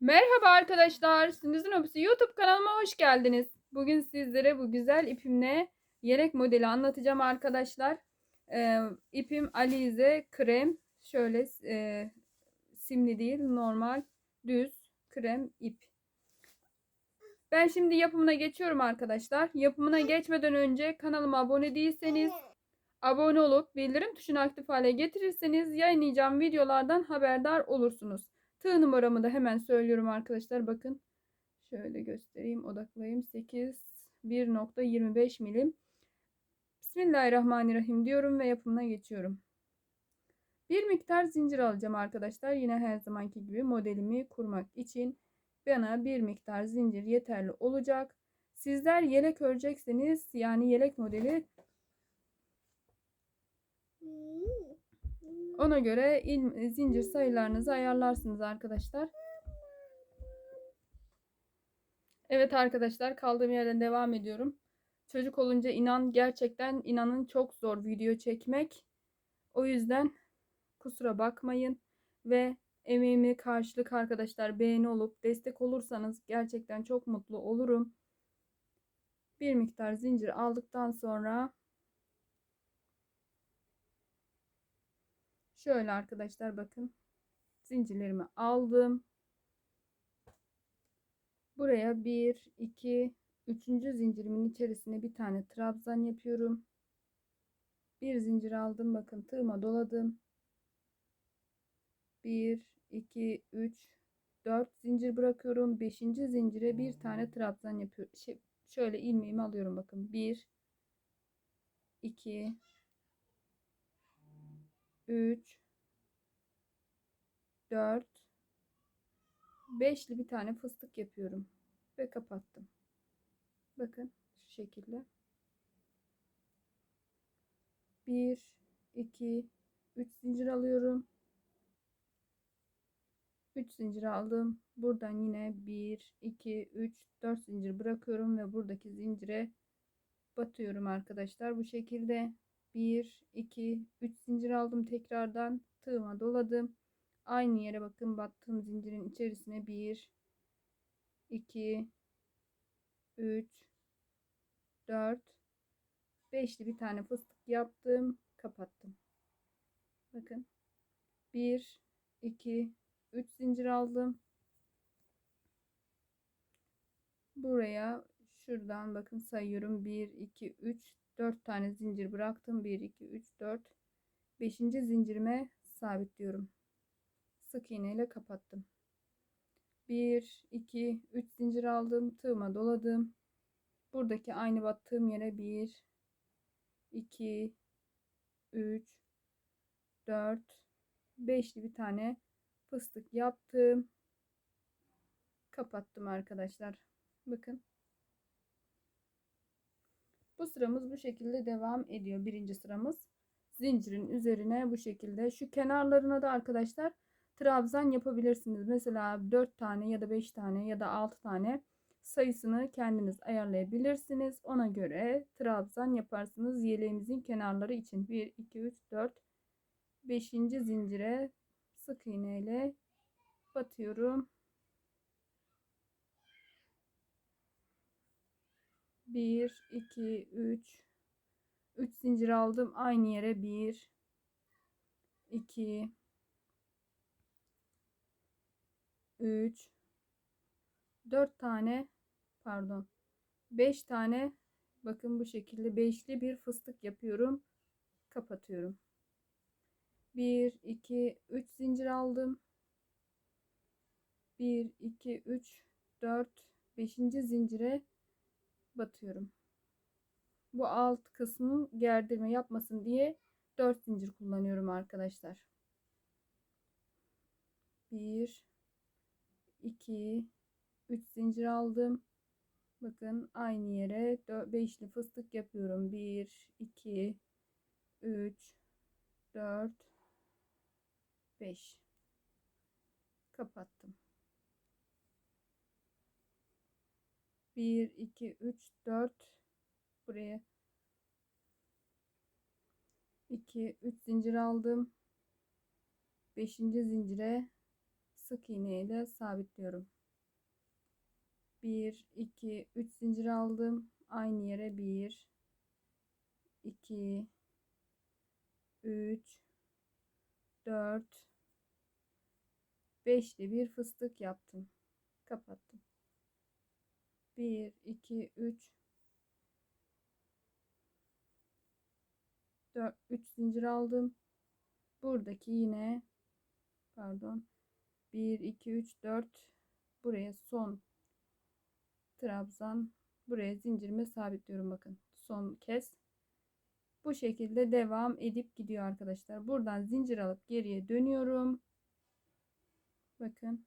Merhaba arkadaşlar. Sündüz'ün Hobisi YouTube kanalıma hoş geldiniz. Bugün sizlere bu güzel ipimle yelek modeli anlatacağım arkadaşlar. Ee, ipim Alize krem. Şöyle e, simli değil normal düz krem ip. Ben şimdi yapımına geçiyorum arkadaşlar. Yapımına geçmeden önce kanalıma abone değilseniz abone olup bildirim tuşunu aktif hale getirirseniz yayınlayacağım videolardan haberdar olursunuz. Tığ numaramı da hemen söylüyorum arkadaşlar. Bakın şöyle göstereyim odaklayayım. 8 1.25 milim. Bismillahirrahmanirrahim diyorum ve yapımına geçiyorum. Bir miktar zincir alacağım arkadaşlar. Yine her zamanki gibi modelimi kurmak için bana bir miktar zincir yeterli olacak. Sizler yelek örecekseniz yani yelek modeli Ona göre il, zincir sayılarınızı ayarlarsınız arkadaşlar. Evet arkadaşlar kaldığım yerden devam ediyorum. Çocuk olunca inan gerçekten inanın çok zor video çekmek. O yüzden kusura bakmayın ve emeğimi karşılık arkadaşlar beğeni olup destek olursanız gerçekten çok mutlu olurum. Bir miktar zincir aldıktan sonra Şöyle arkadaşlar bakın. Zincirlerimi aldım. Buraya 1, 2, 3. zincirimin içerisine bir tane trabzan yapıyorum. Bir zincir aldım. Bakın tığıma doladım. 1, 2, 3, 4 zincir bırakıyorum. 5. zincire bir tane trabzan yapıyorum. Şey, şöyle ilmeğimi alıyorum bakın. 1, 2, 3 4 5'li bir tane fıstık yapıyorum ve kapattım. Bakın şu şekilde. 1 2 3 zincir alıyorum. 3 zincir aldım. Buradan yine 1 2 3 4 zincir bırakıyorum ve buradaki zincire batıyorum arkadaşlar. Bu şekilde 1 2 3 zincir aldım tekrardan. Tığıma doladım. Aynı yere bakın battığım zincirin içerisine 1 2 3 4 5'li bir tane fıstık yaptım kapattım. Bakın. 1 2 3 zincir aldım. Buraya şuradan bakın sayıyorum. 1 2 3 4 tane zincir bıraktım. 1 2 3 4 5. zincirime sabitliyorum. Sık iğne ile kapattım. 1 2 3 zincir aldım. Tığıma doladım. Buradaki aynı battığım yere 1 2 3 4 5'li bir tane fıstık yaptım. Kapattım arkadaşlar. Bakın bu sıramız bu şekilde devam ediyor. Birinci sıramız zincirin üzerine bu şekilde. Şu kenarlarına da arkadaşlar trabzan yapabilirsiniz. Mesela 4 tane ya da 5 tane ya da 6 tane sayısını kendiniz ayarlayabilirsiniz. Ona göre trabzan yaparsınız yeleğimizin kenarları için. 1, 2, 3, 4, 5. zincire sık iğne ile batıyorum. 1 2 3 3 zincir aldım. Aynı yere 1 2 3 4 tane pardon. 5 tane bakın bu şekilde beşli bir fıstık yapıyorum. Kapatıyorum. 1 2 3 zincir aldım. 1 2 3 4 5. zincire batıyorum. Bu alt kısmı gerdirme yapmasın diye 4 zincir kullanıyorum arkadaşlar. 1 2 3 zincir aldım. Bakın aynı yere 5'li fıstık yapıyorum. 1 2 3 4 5 kapattım. 1 2 3 4 buraya 2 3 zincir aldım 5. zincire sık iğne ile sabitliyorum. 1 2 3 zincir aldım. Aynı yere 1 2 3 4 5'li bir fıstık yaptım. Kapattım. 1 2 3 4 3 zincir aldım. Buradaki yine pardon. 1 2 3 4 buraya son trabzan buraya zincirime sabitliyorum bakın. Son kez. Bu şekilde devam edip gidiyor arkadaşlar. Buradan zincir alıp geriye dönüyorum. Bakın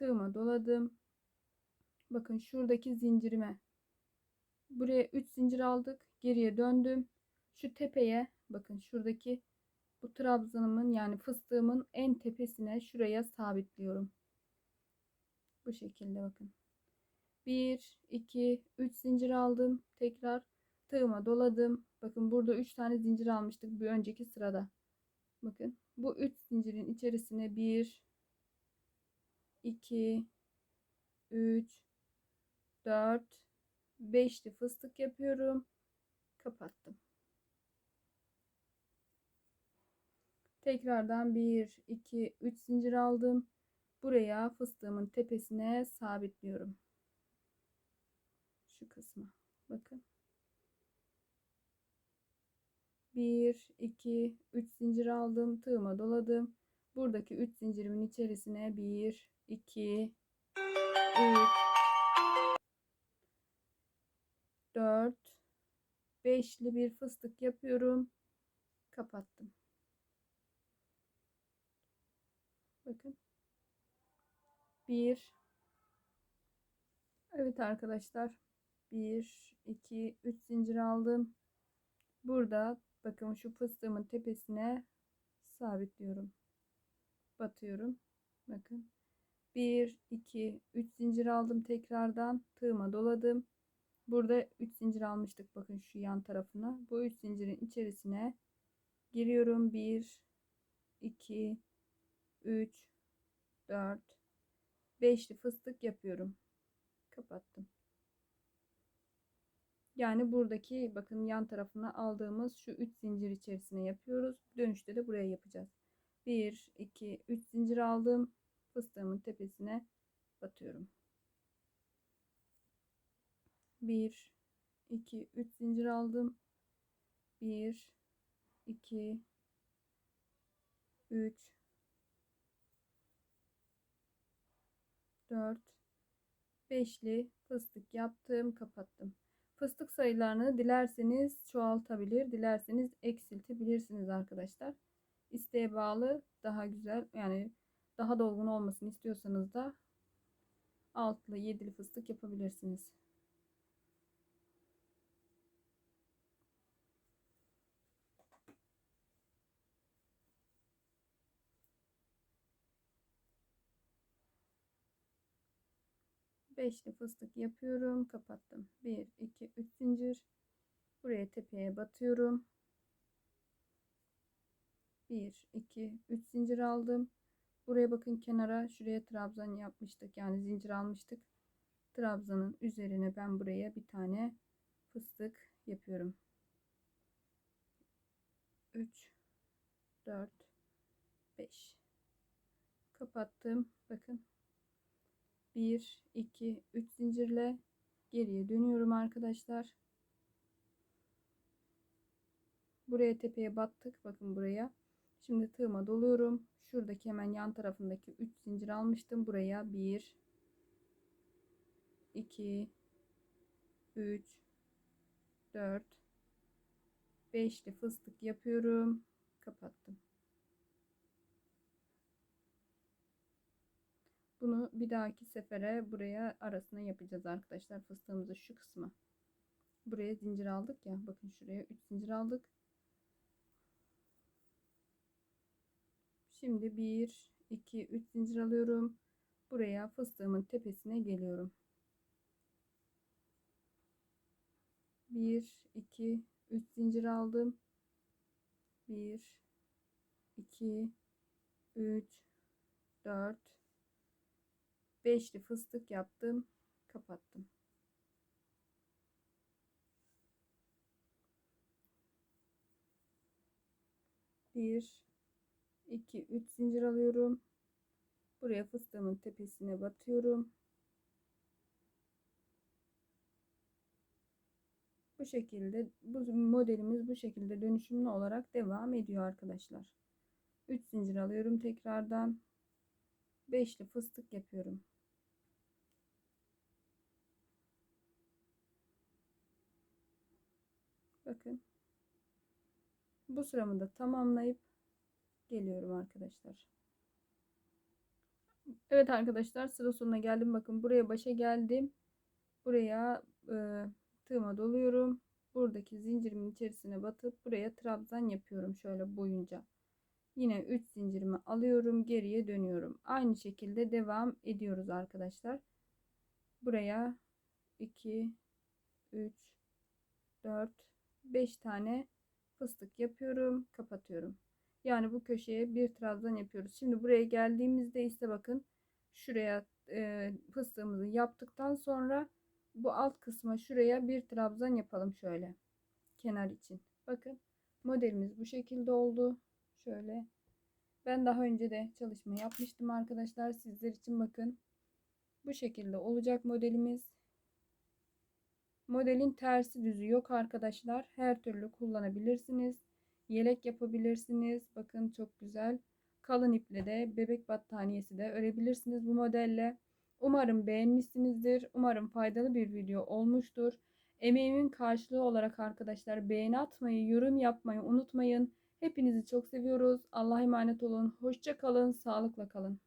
tığıma doladım. Bakın şuradaki zincirime. Buraya 3 zincir aldık geriye döndüm. Şu tepeye bakın şuradaki bu trabzanımın yani fıstığımın en tepesine şuraya sabitliyorum. Bu şekilde bakın. 1 2 3 zincir aldım. Tekrar tığıma doladım. Bakın burada 3 tane zincir almıştık bir önceki sırada. Bakın bu 3 zincirin içerisine 1 2 3 4 5'li fıstık yapıyorum. Kapattım. Tekrardan 1 2 3 zincir aldım. Buraya fıstığımın tepesine sabitliyorum. Şu kısmı bakın. 1 2 3 zincir aldım. Tığıma doladım. Buradaki 3 zincirimin içerisine 1 2 3 4 5'li bir fıstık yapıyorum. Kapattım. Bakın. 1 Evet arkadaşlar. 1 2 3 zincir aldım. Burada bakın şu fıstığımın tepesine sabitliyorum. Batıyorum. Bakın 1 2 3 zincir aldım tekrardan. Tığıma doladım. Burada 3 zincir almıştık bakın şu yan tarafına. Bu 3 zincirin içerisine giriyorum. 1 2 3 4 5'li fıstık yapıyorum. Kapattım. Yani buradaki bakın yan tarafına aldığımız şu 3 zincir içerisine yapıyoruz. Dönüşte de buraya yapacağız. 1 2 3 zincir aldım fıstığımın tepesine batıyorum. 1 2 3 zincir aldım. 1 2 3 4 5'li fıstık yaptım kapattım. Fıstık sayılarını dilerseniz çoğaltabilir dilerseniz eksiltebilirsiniz arkadaşlar. İsteğe bağlı daha güzel yani daha dolgun olmasını istiyorsanız da altlı yedili fıstık yapabilirsiniz. Beşli fıstık yapıyorum kapattım. 1 2 3 zincir. Buraya tepeye batıyorum. 1 2 3 zincir aldım buraya bakın kenara şuraya trabzan yapmıştık. Yani zincir almıştık. Trabzanın üzerine ben buraya bir tane fıstık yapıyorum. 3 4 5 kapattım. Bakın. 1 2 3 zincirle geriye dönüyorum arkadaşlar. Buraya tepeye battık. Bakın buraya şimdi tığıma doluyorum şuradaki hemen yan tarafındaki 3 zincir almıştım buraya 1 2 3 4 5'li fıstık yapıyorum kapattım Bunu bir dahaki sefere buraya arasına yapacağız arkadaşlar. Fıstığımızı şu kısmı. Buraya zincir aldık ya. Bakın şuraya 3 zincir aldık. Şimdi 1, 2, 3 zincir alıyorum. Buraya fıstığımın tepesine geliyorum. 1, 2, 3 zincir aldım. 1, 2 3 4 5'li fıstık yaptım. Kapattım. Bir, iki, üç zincir alıyorum. Buraya fıstığımın tepesine batıyorum. Bu şekilde bu modelimiz bu şekilde dönüşümlü olarak devam ediyor arkadaşlar. 3 zincir alıyorum tekrardan. 5'li fıstık yapıyorum. Bakın. Bu sıramı da tamamlayıp geliyorum arkadaşlar. Evet arkadaşlar sıra sonuna geldim. Bakın buraya başa geldim. Buraya e, tığıma doluyorum. Buradaki zincirimin içerisine batıp buraya trabzan yapıyorum şöyle boyunca. Yine 3 zincirimi alıyorum. Geriye dönüyorum. Aynı şekilde devam ediyoruz arkadaşlar. Buraya 2 3 4 5 tane fıstık yapıyorum. Kapatıyorum. Yani bu köşeye bir trabzan yapıyoruz. Şimdi buraya geldiğimizde ise bakın şuraya e, fıstığımızı yaptıktan sonra bu alt kısma şuraya bir trabzan yapalım şöyle kenar için. Bakın modelimiz bu şekilde oldu. Şöyle ben daha önce de çalışma yapmıştım arkadaşlar. Sizler için bakın bu şekilde olacak modelimiz. Modelin tersi düzü yok arkadaşlar. Her türlü kullanabilirsiniz. Yelek yapabilirsiniz. Bakın çok güzel. Kalın iple de bebek battaniyesi de örebilirsiniz bu modelle. Umarım beğenmişsinizdir. Umarım faydalı bir video olmuştur. Emeğimin karşılığı olarak arkadaşlar beğeni atmayı, yorum yapmayı unutmayın. Hepinizi çok seviyoruz. Allah'a emanet olun. Hoşça kalın, sağlıkla kalın.